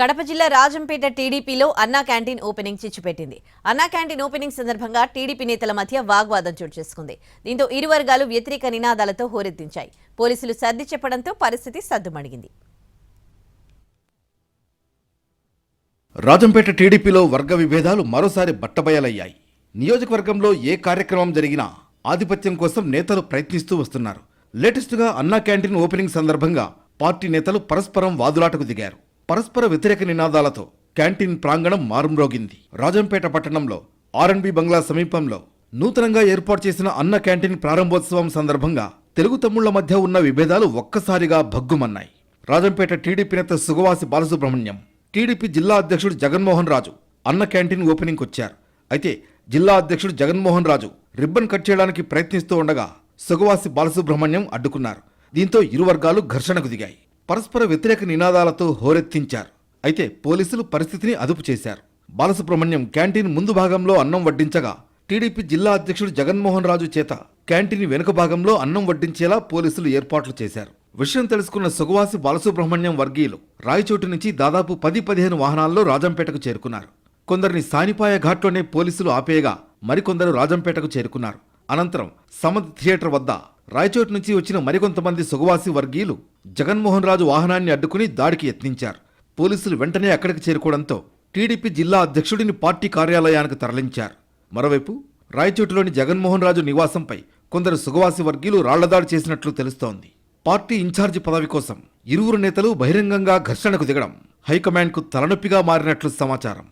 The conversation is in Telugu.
కడప జిల్లా రాజంపేట టీడీపీలో అన్నా క్యాంటీన్ ఓపెనింగ్ చిచ్చుపెట్టింది. అన్నా క్యాంటీన్ ఓపెనింగ్ సందర్భంగా టీడీపీ నేతల మధ్య వాగ్వాదం చోటు చేసుకుంది. దీంతో ఇరు వర్గాలు వ్యతిరేక నినాదాలతో హోరెత్తించాయి. పోలీసులు సర్ది చెప్పడంతో పరిస్థితి సద్దుమణిగింది. రాజంపేట టీడీపీలో వర్గ విభేదాలు మరోసారి బట్టబయలయ్యాయి. నియోజకవర్గంలో ఏ కార్యక్రమం జరిగినా ఆధిపత్యం కోసం నేతలు ప్రయత్నిస్తూ వస్తున్నారు. లేటెస్ట్గా అన్నా క్యాంటీన్ ఓపెనింగ్ సందర్భంగా పార్టీ నేతలు పరస్పరం వాదులాటకు దిగారు. పరస్పర వ్యతిరేక నినాదాలతో క్యాంటీన్ ప్రాంగణం మారుమ్రోగింది. రాజంపేట పట్టణంలో ఆర్ఎన్బి బంగ్లా సమీపంలో నూతనంగా ఏర్పాటు చేసిన అన్న క్యాంటీన్ ప్రారంభోత్సవం సందర్భంగా తెలుగు తమ్ముళ్ళ మధ్య ఉన్న విభేదాలు ఒక్కసారిగా భగ్గుమన్నాయి. రాజంపేట టీడీపీ నేత సుగవాసి బాలసుబ్రహ్మణ్యం టీడీపీ జిల్లా అధ్యక్షుడు జగన్మోహన్ రాజు అన్న క్యాంటీన్ ఓపెనింగ్కి వచ్చారు. అయితే జిల్లా అధ్యక్షుడు జగన్మోహన్ రాజు రిబ్బన్ కట్ చేయడానికి ప్రయత్నిస్తూ ఉండగా సుగవాసి బాలసుబ్రహ్మణ్యం అడ్డుకున్నారు. దీంతో ఇరు వర్గాలు ఘర్షణకు దిగాయి. పరస్పర వ్యతిరేక నినాదాలతో హోరెత్తించారు. అయితే పోలీసులు పరిస్థితిని అదుపు చేశారు. బాలసుబ్రహ్మణ్యం క్యాంటీన్ ముందు భాగంలో అన్నం వడ్డించగా టీడీపీ జిల్లా అధ్యక్షుడు జగన్మోహన్ రాజు చేత క్యాంటీన్ వెనుక భాగంలో అన్నం వడ్డించేలా పోలీసులు ఏర్పాట్లు చేశారు. విషయం తెలుసుకున్న సుగవాసి బాలసుబ్రహ్మణ్యం వర్గీయులు రాయచోటు నుంచి దాదాపు పది పదిహేను వాహనాల్లో రాజంపేటకు చేరుకున్నారు. కొందరిని సానిపాయ ఘాట్లోనే పోలీసులు ఆపేయగా మరికొందరు రాజంపేటకు చేరుకున్నారు. అనంతరం సమత్ థియేటర్ వద్ద రాయచోటు నుంచి వచ్చిన మరికొంతమంది సుగవాసి వర్గీయులు జగన్మోహన్ రాజు వాహనాన్ని అడ్డుకుని దాడికి యత్నించారు. పోలీసులు వెంటనే అక్కడికి చేరుకోవడంతో టీడీపీ జిల్లా అధ్యక్షుడిని పార్టీ కార్యాలయానికి తరలించారు. మరోవైపు రాయచోటులోని జగన్మోహన్ రాజు నివాసంపై కొందరు సుగవాసి వర్గీయులు రాళ్ళదాడి చేసినట్లు తెలుస్తోంది. పార్టీ ఇన్ఛార్జి పదవి కోసం ఇరువురు నేతలు బహిరంగంగా ఘర్షణకు దిగడం హైకమాండ్కు తలనొప్పిగా మారినట్లు సమాచారం.